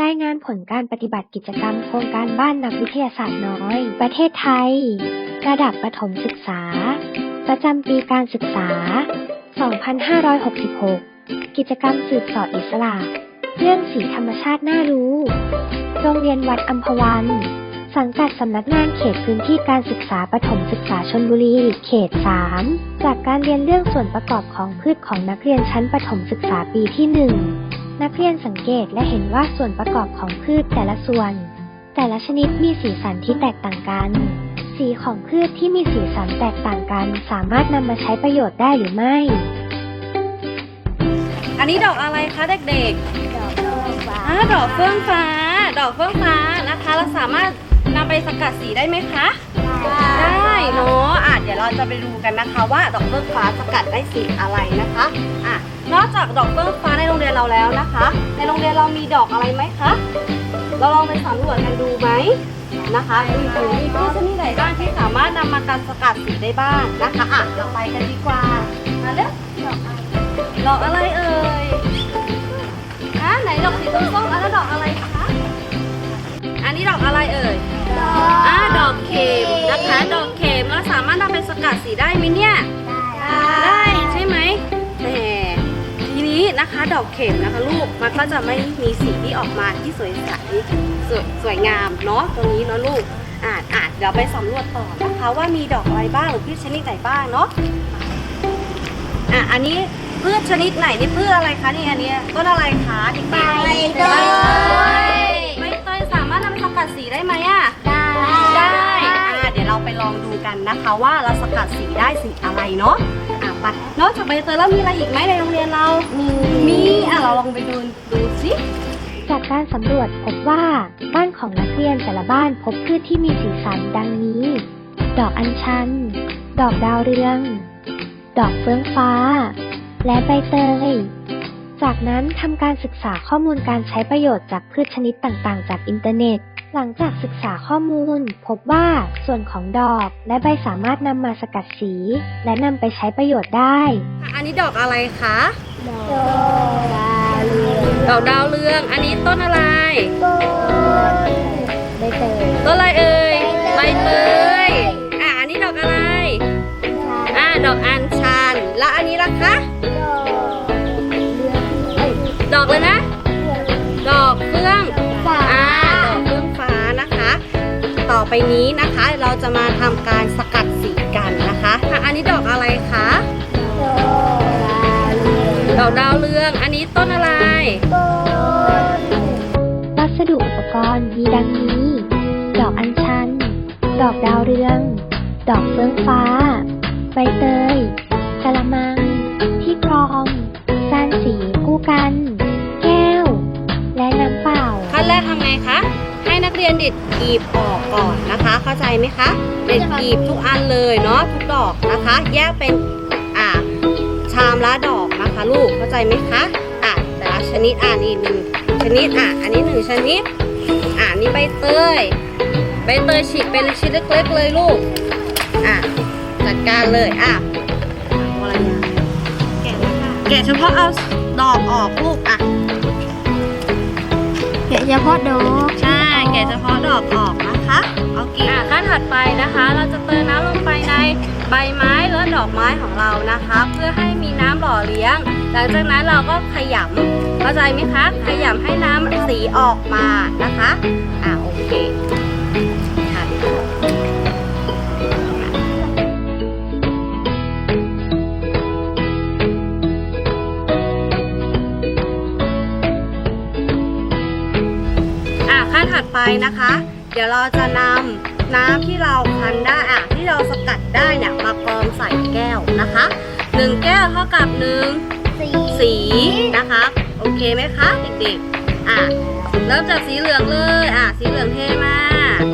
รายงานผลการปฏิบัติกิจกรรมโครงการบ้านนักวิทยาศาสตร์น้อย ประเทศไทย ระดับประถมศึกษา ประจำปีการศึกษา 2566 กิจกรรมสืบเสอบอิสระ เรื่องสีธรรมชาติน่ารู้ โรงเรียนวัดอัมพวัน สังกัดสำนักงานเขตพื้นที่การศึกษาประถมศึกษาชนบุรี เขต 3 จากการเรียนเรื่องส่วนประกอบของพืชของนักเรียนชั้นประถมศึกษาปีที่ 1 นักเรียนสังเกตและเห็นว่าส่วนประกอบของพืชแต่ละส่วน แต่ละชนิดมีสีสันที่แตกต่างกัน สีของพืชที่มีสีสันแตกต่างกัน สามารถนำมาใช้ประโยชน์ได้หรือไม่ อันนี้ดอกอะไรคะเด็กๆอ่าดอกเฟื่องฟ้า ดอกเฟื่องฟ้านะคะ เราสามารถนำไปสกัดสีได้ไหมคะ ได้ เนาะอะเดี๋ยวเราจะไปดูกันนะคะว่าดอกเฟื่องฟ้าสกัดได้สีอะไรนะคะอะนอกจากดอกเฟื่องฟ้าในโรงเรียนเราแล้วนะคะ ในโรงเรียนเรามีดอกอะไรไหมคะเราลองไปสำรวจกันดูไหมนะคะมีปุ๋ยมีพืชชนิดไหนบ้างที่สามารถนำมาการสกัดสีได้บ้างนะคะอะเราไปกันดีกว่ามาเร็วดอกอะไรเอ่ยอะไหนดอกสีส้มๆอะแล้วดอกอะไรคะอันนี้ดอกอะไรเอ่ยอ่าดอกเข็มารถนำไปสกัดสีได้ไหมเนี่ย ได้ใช่ไหมแหมทีนี้นะคะดอกเข็มนะคะลูกมันก็จะไม่มีสีที่ออกมาที่สวยใสสวยสวยงามเนาะตรงนี้เนาะลูกอ่านอ่านเดี๋ยวไปสำรวจต่อนะคะว่ามีดอกอะไรบ้างหรือพืชชนิดไหนบ้างเนาะอะอันนี้พืชชนิดไหนนี่พืชอะไรคะนี่อันเนี้ยต้นอะไรคะเด็กๆใบเตย ใบเตยสามารถนำไปสกัดสีได้ไหมอะ องดูกันนะคะ ว่าเราสกัดสีได้สีอะไรเนาะอะไปนอกจากใบเตยแล้วมีอะไรอีกไหมในโรงเรียนเรา มีมีอะเราลองไปดูดูสิจากการสำรวจพบว่าบ้านของนักเรียนแต่ละบ้านพบพืชที่มีสีสันดังนี้ ดอกอัญชัน ดอกดาวเรือง ดอกเฟื่องฟ้า และใบเตย จากนั้นทำการศึกษาข้อมูลการใช้ประโยชน์จากพืชชนิดต่างๆ จากอินเทอร์เน็ต หลังจากศึกษาข้อมูล พบว่าส่วนของดอกและใบสามารถนำมาสกัดสี และนำไปใช้ประโยชน์ได้อะอันนี้ดอกอะไรคะ ดอกดาวเรืองดอกดาวเรือง อันนี้ต้นอะไร ต้นใบเตย ต้นอะไรเอ่ย ใบใบเตเตยยอะ อันนี้ดอกอะไร อ่าดอกอัญชัน แล้วอันนี้ล่ะคะ ดอกเรืองเอ้ยดอกเลยนะ ดอกเฟื่อง ไปนี้นะคะ เราจะมาทำการสกัดสีกันนะคะอะอันนี้ดอกอะไรคะดอกดาวเรืองดอกดาวเรืองอันนี้ต้นอะไรต้นวัสดุอุปกรณ์มีดังนี้ ดอกอัญชัน ดอกดาวเรือง ดอกเฟื่องฟ้า ใบเตยกะละมัง ที่กรองจานสีคู่กัน แก้ว และน้ำเปล่า ขั้นแรกทำไงคะ ให้นักเรียนเด็ดกีบออกก่อนนะคะ เข้าใจไหมคะเด็ดกีบทุกอันเลยเนาะทุกดอกนะคะ แยกเป็นอ่าชามละดอกนะคะลูกเข้าใจไหมคะอะแต่ละชนิดอ่านี่หนึ่งชนิดอะอันนี้หนึ่งชนิดอ่านี่ใบเตยใบเตยฉีกเป็นชิ้นเล็กๆเลยลูกอะจัดการเลยอะเอาอะไรเนี่ยแกะเลยค่ะแกะเฉพาะเอาดอกออกลูกอะแกะเฉพาะดอกใช่ แก่เฉพาะดอกออกนะคะเอากิ่งอะขั้นถัดไปนะคะ เราจะเติมน้ำลงไปในใบไม้และดอกไม้ของเรานะคะ เพื่อให้มีน้ำหล่อเลี้ยง หลังจากนั้นเราก็ขยำเข้าใจไหมคะ ขยำให้น้ำสีออกมานะคะอะโอเค ขั้นถัดไปนะคะ เดี๋ยวเราจะนำน้ำที่เราคั้นได้อะที่เราสกัดได้เนี่ยมากรองใส่แก้วนะคะหนึ่งแก้วเท่ากับหนึ่งสีสีนะคะ โอเคไหมคะเด็กๆอะเริ่มจากสีเหลืองเลยอะสีเหลืองเทมาอ่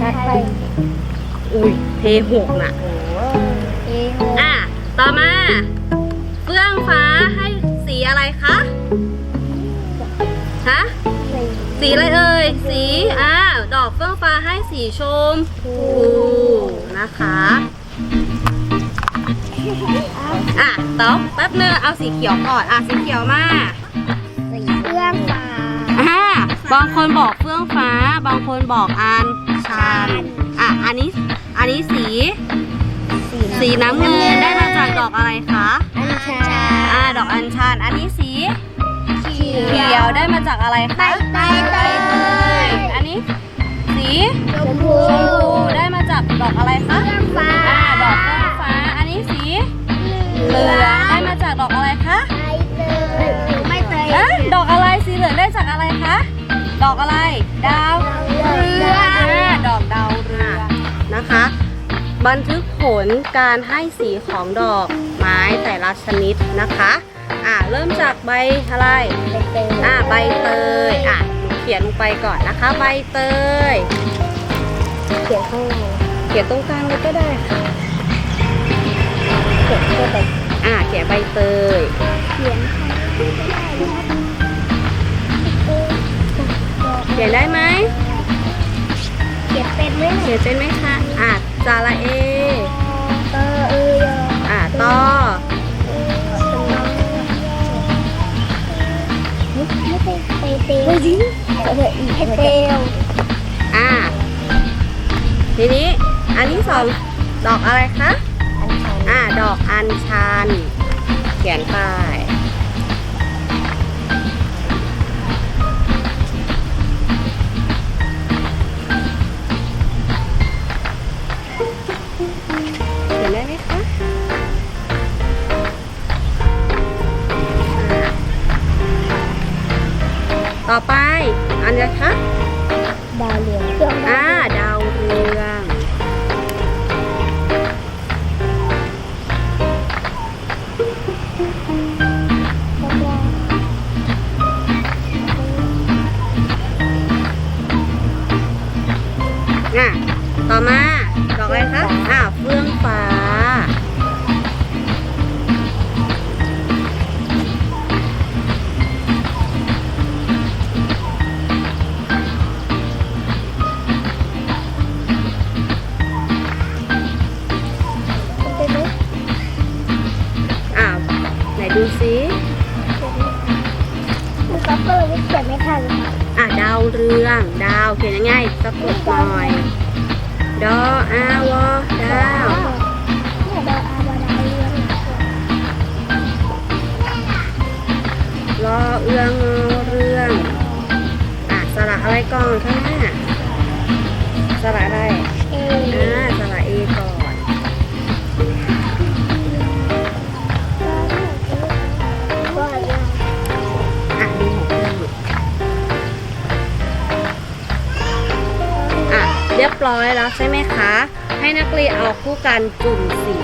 ชัดไปอุ้ยเทหกน่ะ เองอะ ต่อมา เฟื่องฟ้าให้สีอะไรคะ ฮะสีอะไรเอ่ย สีอ่าดอกเฟื่องฟ้าให้สีชมพูนะคะอะต๊อบแป๊บนึงเอาสีเขียวก่อน อะ สีเขียวมา สีเครื่องฟ้า อ่า บางคนบอกเฟื่องฟ้า บางคนบอกอันชันอะอันนี้อันนี้สี สีน้ำเงินได้มาจากดอกอะไรคะอัญชันอ่าดอกอัญชันอันนี้สีเขีเขียวได้มาจากอะไรคะใบเตยอันนี้ สีชมพูชมพูได้มาจากดอกอะไรคะเครื่องฟ้าอ่าดอกเฟื่องฟ้า อันนี้สีเหลืองได้มาจากดอก ดอกอะไร ดาวเรืออ่าดอกดาวเรืองนะคะ บันทึกผลการให้สีของดอกไม้แต่ละชนิดนะคะอ่าเริ่มจากใบอะไรใบเตยอ่าใบเตยอะหนูเขียนลงไปก่อนนะคะ ใบเตย เขียนข้างในเขียนตรงกลางเลยก็ได้ค่ะเขียนตัวแบบอ่าเขียนใบเตยเขียน เขียนได้ไหมเขียนเป็นไหมเขียนเป็นไหมคะอ่าจาระเอเออเอออ่าตอไม่ใช่เตยเตยจริงเอออีกเตยอ่าทีนี้อันที่สองดอกอะไรคะอันชันอ่าดอกอัญชัน เขียนไปือง ดาวเขียนง่ายสะกดหน่อย ดออาวอดาวรอเอืองเรื่องอะสระอะไรก่อนข้างหน้าสระอะไรอ่า รียบร้อยแล้วใช่ไหมคะ ให้นักเรียนเอาคู่กันจุ่มสี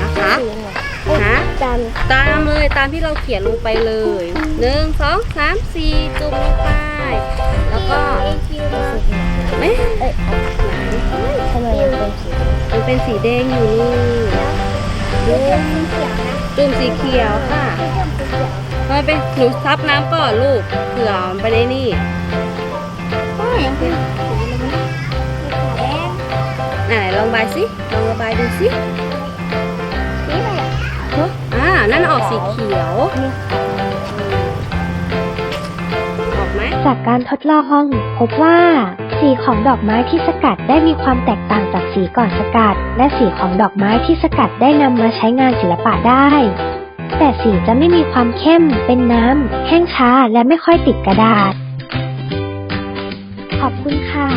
นะคะสีเนี่ยฮะจันตามเลยตามที่เราเขียนลงไปเลยหนึ่งสองสามสี่จุ่มลงไปแล้วก็คิวมาเอ๊ะเอ้ยไหนทำไมเป็นสีมันเป็นสีแดงอยู่นี่เรื่องสีเขียวนะจุ่มสีเขียวค่ะเรื่องสีเขียวทำไมเป็นหนูซับน้ำก่อนลูกเผื่อมันไปได้นี่ ไหนลองระบายสิลองระบายดูสินี่แหละอ่านั่นออกสีเขียว ออกไหมจากการทดลองพบว่า สีของดอกไม้ที่สกัดได้มีความแตกต่างจากสีก่อนสกัด และสีของดอกไม้ที่สกัดได้นำมาใช้งานศิลปะได้ แต่สีจะไม่มีความเข้ม เป็นน้ำแห้งช้าและไม่ค่อยติดกระดาษ ขอบคุณค่ะ